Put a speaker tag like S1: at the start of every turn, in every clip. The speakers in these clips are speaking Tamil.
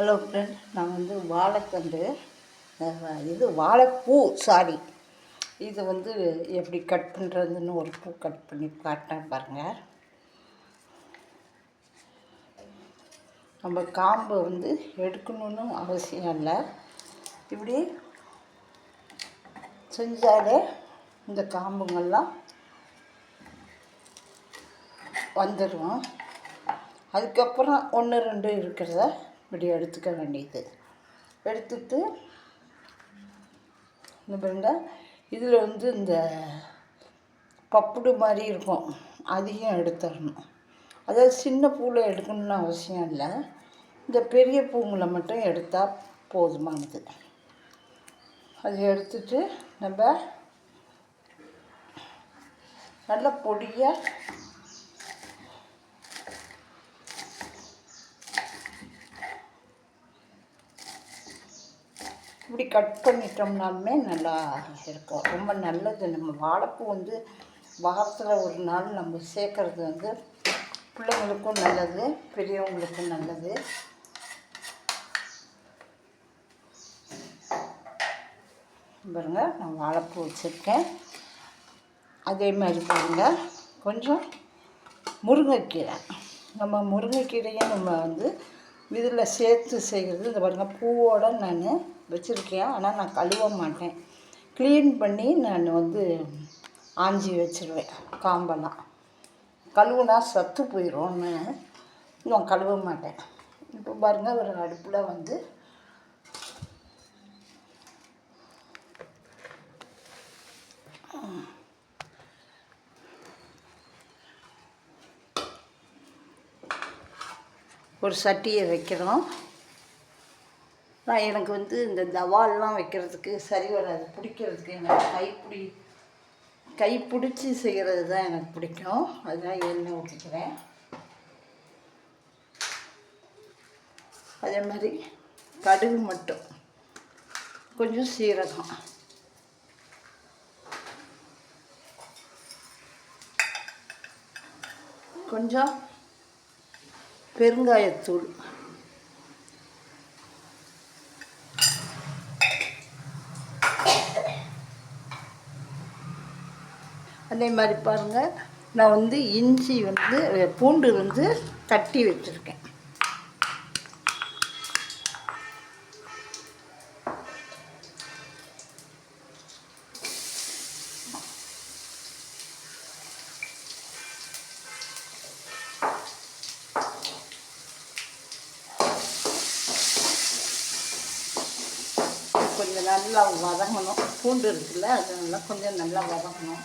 S1: ஹலோ ஃப்ரெண்ட் நான் வந்து வாழைத்தண்டு இது வாழைப்பூ சாரி இது வந்து எப்படி கட் பண்ணுறதுன்னு ஒரு பூ கட் பண்ணி காட்டேன் பாருங்கள் நம்ம காம்பை வந்து எடுக்கணும்னு அவசியம் இல்லை. இப்படி செஞ்சாலே இந்த காம்புங்கள்லாம் வந்துடும் அதுக்கப்புறம் ஒன்று ரெண்டு இருக்கிறத இப்படி எடுத்துக்க வேண்டியது. எடுத்துட்டு இந்த பாருங்க இதில் வந்து இந்த பப்புடு மாதிரி இருக்கும். அதையும் எடுத்துடணும். அதாவது சின்ன பூவில் எடுக்கணும்னு அவசியம் இல்லை. இந்த பெரிய பூங்களை மட்டும் எடுத்தால் போதுமானது. அதை எடுத்துட்டு நம்ம நல்ல பொடியாக இப்படி கட் பண்ணிட்டோம்னாலுமே நல்லா இருக்கும். ரொம்ப நல்லது. நம்ம வாழைப்பூ வந்து வாரத்தில் ஒரு நாள் நம்ம சேர்க்குறது வந்து பிள்ளைங்களுக்கும் நல்லது பெரியவங்களுக்கும் நல்லது. பாருங்க நான் வாழைப்பூ வச்சுருக்கேன். அதே மாதிரி பாருங்க கொஞ்சம் முருங்கைக்கீரை. நம்ம முருங்கைக்கீரையும் நம்ம வந்து இதில் சேர்த்து செய்கிறது இந்த பாருங்க பூவோடு நான் வச்சுருக்கேன். ஆனால் நான் கழுவ மாட்டேன். க்ளீன் பண்ணி நான் வந்து ஆஞ்சி வச்சுருவேன் காம்பெல்லாம். கழுவுனா சத்து போயிடும்னு நான் கழுவ மாட்டேன். இப்போ பாருங்கள் ஒரு அடுப்பில் வந்து ஒரு சட்டியை வைக்கிறோம். நான் எனக்கு வந்து இந்த தவால்லாம் வைக்கிறதுக்கு சரி வராது. பிடிக்கிறதுக்கு எனக்கு கைப்பிடி கை பிடிச்சி செய்கிறது தான் எனக்கு பிடிக்கும். அதுதான் எண்ணெய் ஊற்றிக்கிறேன் அதே மாதிரி கடுகு மட்டும். கொஞ்சம் சீரகம். கொஞ்சம் பெருங்காயத்தூள். அதே மாதிரி பாருங்கள் நான் வந்து இஞ்சி வந்து பூண்டு வந்து தட்டி வச்சுருக்கேன். கொஞ்சம் நல்லா வதங்கணும். பூண்டு இருக்குல்ல அது நல்லா கொஞ்சம் நல்லா வதங்கணும்.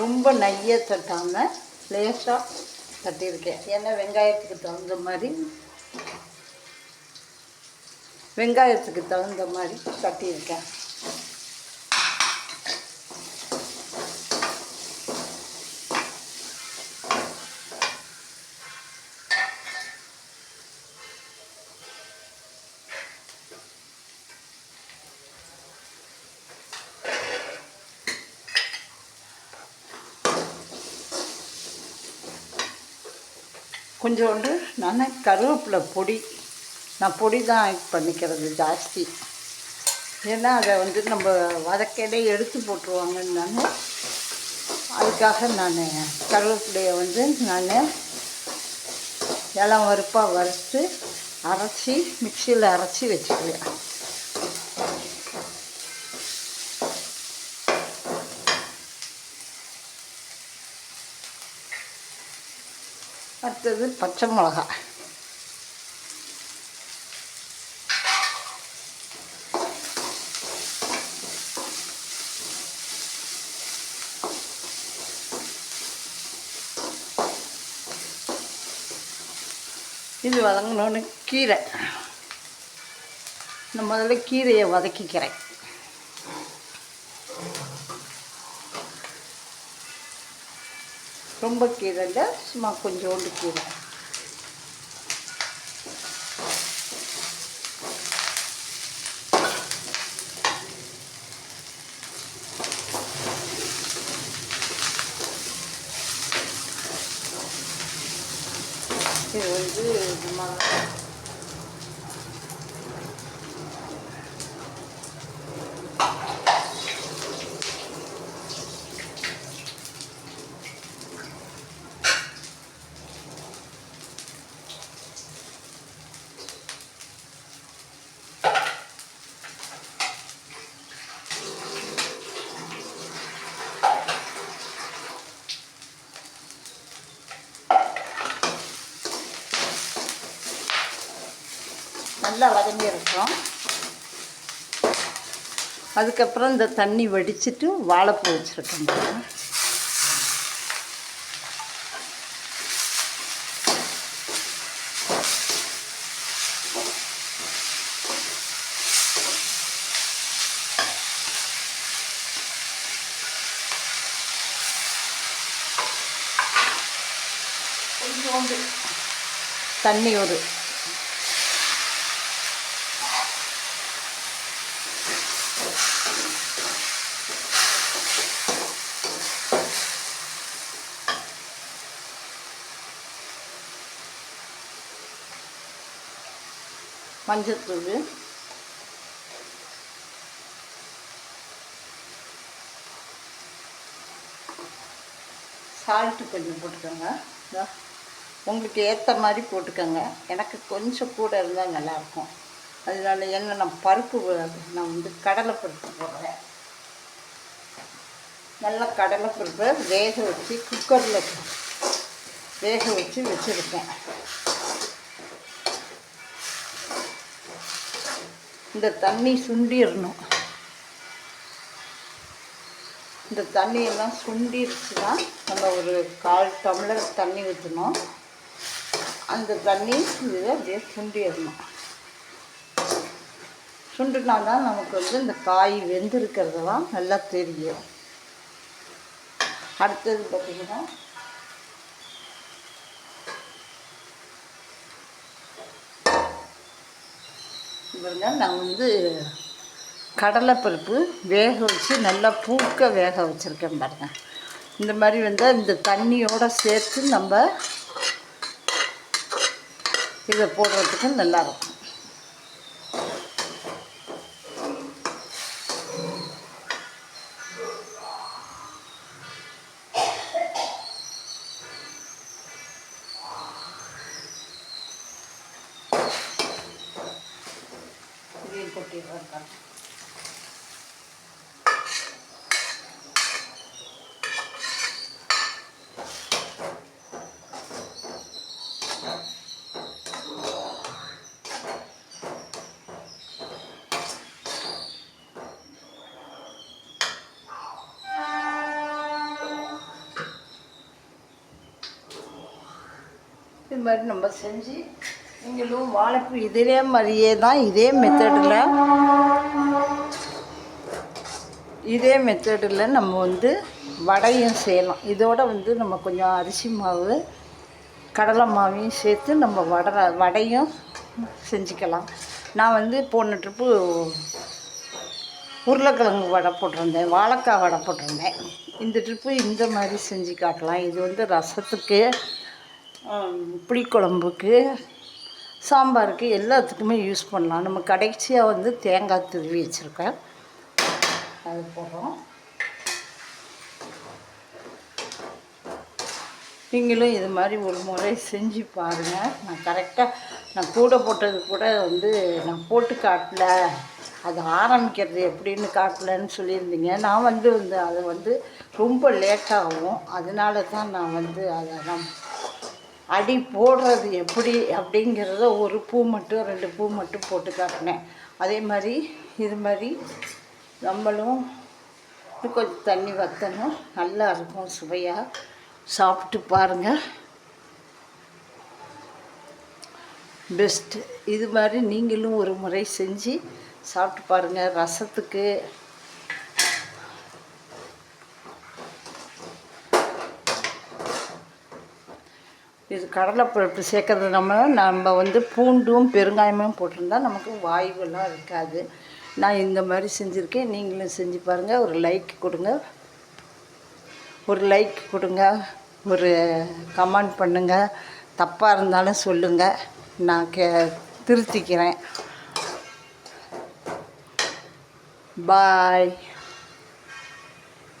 S1: ரொம்ப நைய தட்டாமல் லேசாக தட்டியிருக்கேன். ஏன்னா வெங்காயத்துக்கு தகுந்த மாதிரி வெங்காயத்துக்கு தகுந்த மாதிரி தட்டியிருக்கேன். கொஞ்சோண்டு நான் கருவேப்பிலை பொடி. நான் பொடி தான் இது பண்ணிக்கிறது ஜாஸ்தி. ஏன்னா அதை வந்து நம்ம வதக்கையிலே எடுத்து போட்டுருவாங்கன்னு அதுக்காக நான் கருவேப்பிலையை வந்து நான் இளம் வறுப்பாக வறுத்து அரைச்சி மிக்சியில் அரைச்சி வச்சுக்குவேன் அடுத்தது பச்சை மிளகா. இது வதங்கினோன்னு கீரை. நான் முதல்ல கீரையை வதக்கிக்கிறேன். ரொம்ப கீரை இல்லை சும்மா கொஞ்சோண்டு கீரை இது வந்து நம்ம நல்லா வதங்கி இருக்கும் அதுக்கப்புறம் இந்த தண்ணி வடிச்சிட்டு வாழைப்பூ வச்சுருக்கேன் தண்ணி ஒரு மஞ்சத்தூள் சால்ட்டு கொஞ்சம் போட்டுக்கோங்க. உங்களுக்கு ஏற்ற மாதிரி போட்டுக்கோங்க. எனக்கு கொஞ்சம் கூட இருந்தால் நல்லாயிருக்கும். அதனால என்ன நான் பருப்பு நான் வந்து கடலை பருப்பு போடுறேன். நல்லா கடலை பருப்பை வேக வச்சு குக்கரில் வேக வச்சு வச்சுருக்கேன். இந்த தண்ணி சுண்டிடணும் இந்த தண்ணியெல்லாம் சுண்டிருச்சுன்னா நம்ம ஒரு கால் டம்ளர் தண்ணி ஊற்றணும் அந்த தண்ணி இதில் அப்படியே சுண்டிடணும் சுண்டுனா தான் நமக்கு வந்து இந்த காய் வெந்திருக்கிறதெல்லாம் நல்லா தெரியும். அடுத்தது பார்த்திங்கன்னா பாருங்க நான் வந்து கடலைப்பருப்பு வேக வச்சு நல்லா பூக்க வேக வச்சுருக்கேன் பாருங்க. இந்த மாதிரி வந்து இந்த தண்ணியோடு சேர்த்து நம்ம இதை போடுறதுக்கு நல்லாயிருக்கும் இது மாதிரி நம்ம செஞ்சு நீங்களும் வாழைப்பூ இதே மாதிரியே தான் இதே மெத்தடில் இதே மெத்தடில் நம்ம வந்து வடையும் செய்யலாம். இதோட வந்து நம்ம கொஞ்சம் அரிசி மாவு கடலை மாவையும் சேர்த்து நம்ம வடை வடையும் செஞ்சுக்கலாம். நான் வந்து போன ட்ரிப்பு உருளைக்கிழங்கு வடை போட்டிருந்தேன் வாழைக்காய் வடை போட்டிருந்தேன். இந்த ட்ரிப்பு இந்த மாதிரி செஞ்சு காட்டலாம். இது வந்து ரசத்துக்கு புளிக்குழம்புக்கு சாம்பாருக்கு எல்லாத்துக்குமே யூஸ் பண்ணலாம். நம்ம கடைசியாக வந்து தேங்காய் துருவி வச்சுருக்கேன். அது போடுறோம். நீங்களும் இது மாதிரி ஒரு முறை செஞ்சு பாருங்கள் நான் கரெக்டாக நான் கூட போட்டது கூட வந்து நான் போட்டு காட்டல. அது ஆரம்பிக்கிறது எப்படின்னு காட்டலன்னு சொல்லியிருந்தீங்க. நான் வந்து வந்து அதை வந்து ரொம்ப லேட்டாகும் அதனால தான் நான் வந்து அதை நான் அடி போடுறது எப்படி அப்படிங்கிறத ஒரு பூ மட்டும் ரெண்டு பூ மட்டும் போட்டு காட்டினேன். அதே மாதிரி இது மாதிரி நம்மளும் கொஞ்சம் தண்ணி வற்றணும் நல்லா இருக்கும் சுவையாக சாப்பிட்டு பாருங்கள் பெஸ்ட்டு இது மாதிரி நீங்களும் ஒரு முறை செஞ்சு சாப்பிட்டு பாருங்கள் ரசத்துக்கு இது கடலைப்பருப்பு சேர்க்கறது நம்ம நம்ம வந்து பூண்டும் பெருங்காயமும் போட்டிருந்தா நமக்கு வாய்வெல்லாம் இருக்காது. நான் இந்த மாதிரி செஞ்சுருக்கேன். நீங்களும் செஞ்சு பாருங்கள் ஒரு லைக் கொடுங்க. ஒரு லைக் கொடுங்க. ஒரு கமெண்ட் பண்ணுங்கள் தப்பாக இருந்தாலும் சொல்லுங்கள் நான் கே திருத்திக்கிறேன். பாய்